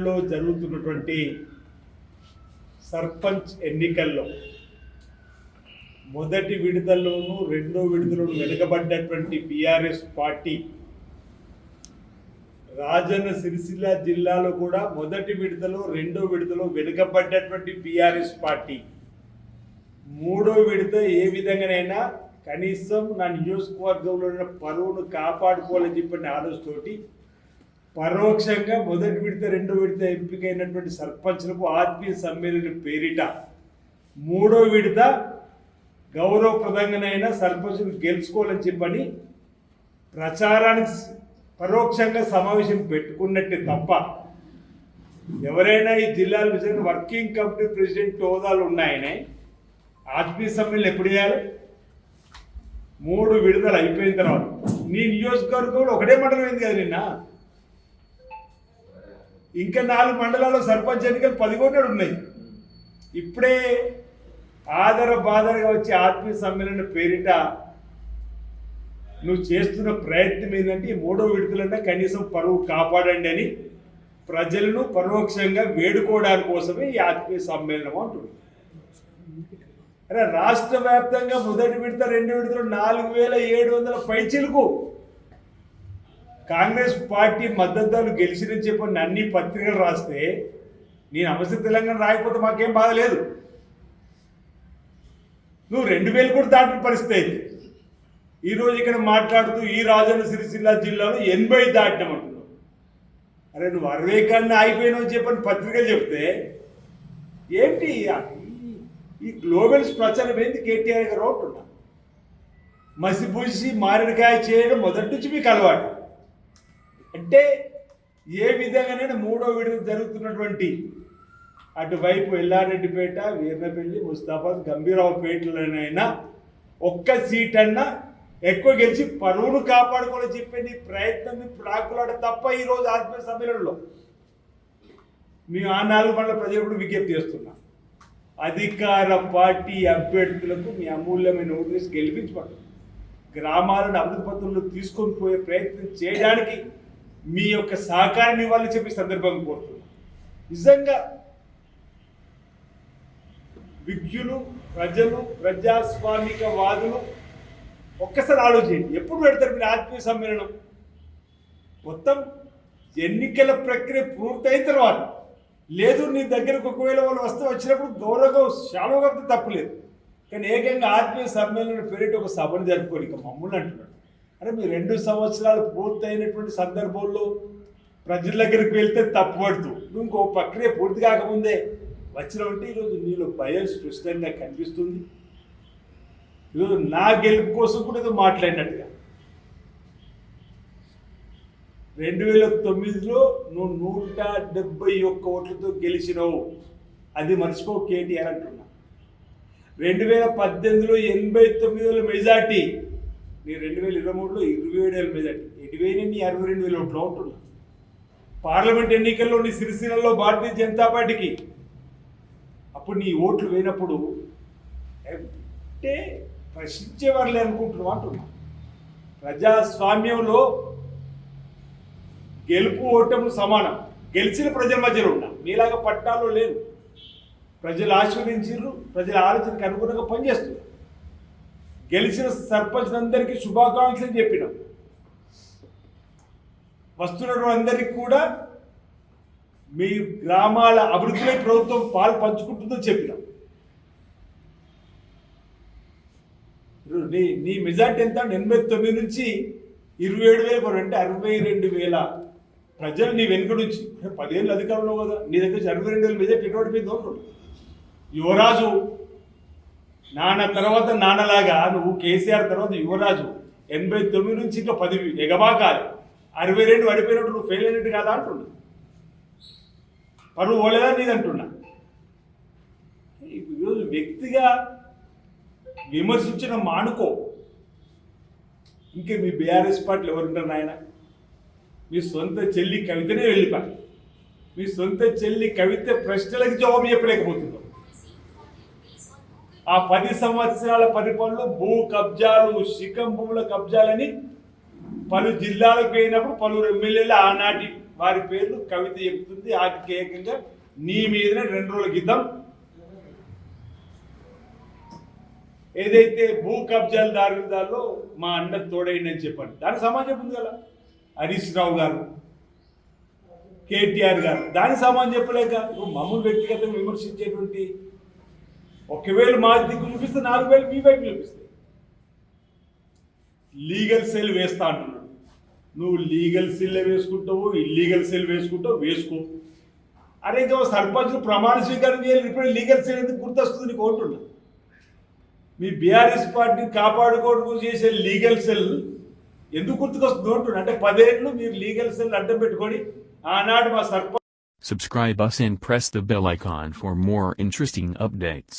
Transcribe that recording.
డిమాండ్లో జరుగుతున్నటువంటి సర్పంచ్ ఎన్నికల్లో మొదటి విడుదలలోనూ రెండో విడుదలను వెనుకబడ్డటువంటి బీఆర్ఎస్ పార్టీ రాజన్న సిరిసిల్ల జిల్లాలో కూడా మొదటి విడుదలో రెండో విడుదలో వెనుకబడ్డటువంటి బీఆర్ఎస్ పార్టీ. మూడో విడత ఏ విధంగానైనా కనీసం నా నియోజకవర్గంలో ఉన్న పరువును కాపాడుకోవాలని చెప్పిన ఆలోచనతోటి పరోక్షంగా మొదటి విడత రెండో విడత ఎంపికైనటువంటి సర్పంచ్లకు ఆత్మీయ సమ్మేళన పేరిట మూడో విడత గౌరవప్రదంగానైనా సర్పంచులు గెలుచుకోవాలని చెప్పని ప్రచారానికి పరోక్షంగా సమావేశం పెట్టుకున్నట్టే తప్ప ఎవరైనా ఈ జిల్లాలో నిజంగా వర్కింగ్ కమిటీ ప్రెసిడెంట్ హోదాలు ఉన్నాయనే ఆత్మీయ సమ్మేళనం ఎప్పుడు చేయాలి? మూడు విడుదల అయిపోయిన తర్వాత. నీ నియోజకవర్గంలో ఒకటే మండలం అయింది కదా నిన్న? ఇంకా నాలుగు మండలాల్లో సర్పంచ్ ఎన్నికలు పదికొండు ఉన్నాయి. ఇప్పుడే ఆదర బాదరగా వచ్చే ఆత్మీయ సమ్మేళన పేరిట నువ్వు చేస్తున్న ప్రయత్నం ఏంటంటే ఈ మూడో విడతలంటే కనీసం పరువు కాపాడండి అని ప్రజలను పరోక్షంగా వేడుకోవడానికి కోసమే ఈ ఆత్మీయ సమ్మేళనం అంటుంది అరే రాష్ట్ర వ్యాప్తంగా మొదటి విడత రెండు విడతలు నాలుగు వేల ఏడు వందల పైచిలకు కాంగ్రెస్ పార్టీ మద్దతుదారులు గెలిచినని చెప్పని అన్ని పత్రికలు రాస్తే నేను అవసర తెలంగాణ రాయకపోతే మాకేం బాధ లేదు. నువ్వు రెండు వేలు కూడా దాటిన పరిస్థితి అయింది ఈరోజు ఇక్కడ మాట్లాడుతూ ఈ రాజన్న సిరిసిల్ల జిల్లాలో ఎనభై దాటినామంటున్నావు అరే నువ్వు అరవై కన్నా అయిపోయినావు చెప్పని పత్రికలు చెప్తే ఏంటి ఈ- గ్లోబల్ గ్లోబల్స్ ప్రచారం ఏంది? కేటీఆర్ గారు అంటున్నా మసిపూసి మామిడికాయ చేయడం మొదటి నుంచి మీకు అలవాటు. అంటే ఏ విధంగానైనా మూడో విడత జరుగుతున్నటువంటి అటువైపు ఎల్లారెడ్డిపేట వీర్నపల్లి ముస్తాబాద్ గంభీరావుపేటలోనైనా ఒక్క సీట్ అన్నా ఎక్కువ గెలిచి పరువును కాపాడుకోవాలని చెప్పే నీ ప్రయత్నం ప్రాకులాడ తప్ప ఈరోజు ఆత్మీయ సమ్మేళనంలో. మేము ఆ నాలుగు మండల ప్రజలు కూడా విజ్ఞప్తి చేస్తున్నాం అధికార పార్టీ అభ్యర్థులకు మీ అమూల్యమైన ఓట్లేసి గెలిపించబడు గ్రామాలను అభివృద్ధి పత్రంలో తీసుకొని పోయే ప్రయత్నం చేయడానికి మీ యొక్క సహకారం ఇవ్వాలని చెప్పి సందర్భం కోరుతున్నాను నిజంగా విజ్ఞులు ప్రజలు ప్రజాస్వామిక వాదులు ఒక్కసారి ఆలోచించండి. ఎప్పుడు పెడతారు మీరు ఆత్మీయ సమ్మేళనం? మొత్తం ఎన్నికల ప్రక్రియ పూర్తయిన తర్వాత. లేదు నీ దగ్గరకు ఒకవేళ వాళ్ళు వస్తే వచ్చినప్పుడు గౌరవం శాలువగా తప్పులేదు కానీ ఏకంగా ఆత్మీయ సమ్మేళనం పేరిట ఒక సభను జరుపుకోని ఇక మమ్మల్ని అంటున్నాడు. అరే మీ రెండు సంవత్సరాలు పూర్తయినటువంటి సందర్భంలో ప్రజల దగ్గరికి వెళ్తే తప్పుపడుతూ నువ్వు ఇంకో ప్రక్రియ పూర్తి కాకముందే వచ్చినావంటే ఈరోజు నీలో భయం స్పష్టంగా కనిపిస్తుంది. ఈరోజు నా గెలుపు కోసం కూడా ఏదో మాట్లాడినట్టుగా. రెండు వేల తొమ్మిదిలో నువ్వు నూట డెబ్బై ఒక్క ఓట్లతో గెలిచినావు. అది మర్చిపో కేటీఆర్ అంటున్నా. రెండు వేల పద్దెనిమిదిలో ఎనభై తొమ్మిది వేల మెజార్టీ నీ రెండు వేల ఇరవై మూడులో ఇరవై ఏడు వేల మెజార్టీ ఇరవై ఎనిమిది అరవై రెండు వేల ఒకటిలో ఉంటున్నా పార్లమెంట్ ఎన్నికల్లో నీ సిరిసిల్లలో భారతీయ జనతా పార్టీకి. అప్పుడు నీ ఓట్లు వేయినప్పుడు అంటే ప్రశ్నించేవారులే అనుకుంటున్నావు అంటున్నా. ప్రజాస్వామ్యంలో గెలుపు ఓటము సమానం. గెలిచిన ప్రజల మధ్యలో ఉన్నా. మీలాగా పట్టాల్లో లేరు. ప్రజలు ఆశీర్వదించారు ప్రజల ఆలోచనకు అనుగుణంగా పనిచేస్తున్నారు. గెలిచిన సర్పంచ్ శుభాకాంక్షలు చెప్పినాం. వస్తున్న అందరికీ కూడా మీ గ్రామాల అభివృద్ధిపై ప్రభుత్వం పాలు పంచుకుంటుందో చెప్పినాం. నీ నీ మెజార్టీ ఎంత? ఎనభై తొమ్మిది నుంచి ఇరవై ఏడు వేల వరకు అంటే అరవై రెండు వేల ప్రజలు నీ వెనుక నుంచి. అంటే పదిహేళ్ళు అధికారంలో కదా. నీ దగ్గర అరవై రెండు వేల మెజార్టీ ఎటువంటి మీద యువరాజు నాన్న తర్వాత నాన్నలాగా నువ్వు కేసీఆర్ తర్వాత యువరాజు. ఎనభై తొమ్మిది నుంచి ఇంకా పది ఎగబాకాలి. అరవై రెండు పడిపోయినట్టు నువ్వు ఫెయిల్ అయినట్టు కాదా అంటున్నా పరువు పోలేదా నీది అంటున్నా ఈరోజు వ్యక్తిగా విమర్శించిన మానుకో. ఇంకే మీ బీఆర్ఎస్ పార్టీలు ఎవరుంటారు నాయన? మీ సొంత చెల్లి కవితనే వెళ్ళిపా మీ సొంత చెల్లి కవిత ప్రశ్నలకు జవాబు చెప్పలేకపోతుంది. ఆ పది సంవత్సరాల పరిపాలనలో భూ కబ్జాలు శిఖం భూముల కబ్జాలని పలు జిల్లాలకు పోయినప్పుడు పలువురు ఎమ్మెల్యేలు ఆనాటి వారి పేర్లు కవిత చెప్తుంది ఆధికేయంగా. నీ మీదనే రెండు రోజుల గీతం ఏదైతే భూ కబ్జాలు దారుదాల్లో మా అన్న తోడైందని చెప్పండి. దానికి సమాజం ఉంది కదా. హరీష్ రావు గారు కేటీఆర్ గారు దానికి సమాజం చెప్పలేక ఇప్పుడు మమ్మల్ని వ్యక్తిగతంగా విమర్శించేటువంటి ఒకవేళ మా దిక్కు చూపిస్తే నాలుగు వేలు మీ వైపు చూపిస్తాయి లీగల్ సెల్ వేస్తా అంటున్నాడు. నువ్వు లీగల్ సెల్ వేసుకుంటావు ఇల్లీగల్ సెల్ వేసుకుంటావు వేసుకో. అరే ఇంకా సర్పంచ్ ప్రమాణ స్వీకారం చేయాలి ఇప్పుడు లీగల్ సెల్ ఎందుకు గుర్తొస్తుంది నీకు ఓటున్నా మీ బీఆర్ఎస్ పార్టీని కాపాడుకోవడం చేసే లీగల్ సెల్ ఎందుకు గుర్తుకొస్తుంది అంటున్నా అంటే పదేళ్ళు మీరు లీగల్ సెల్ అడ్డం పెట్టుకొని ఆనాడు మా sarpanch Subscribe us and press the bell icon for more interesting updates.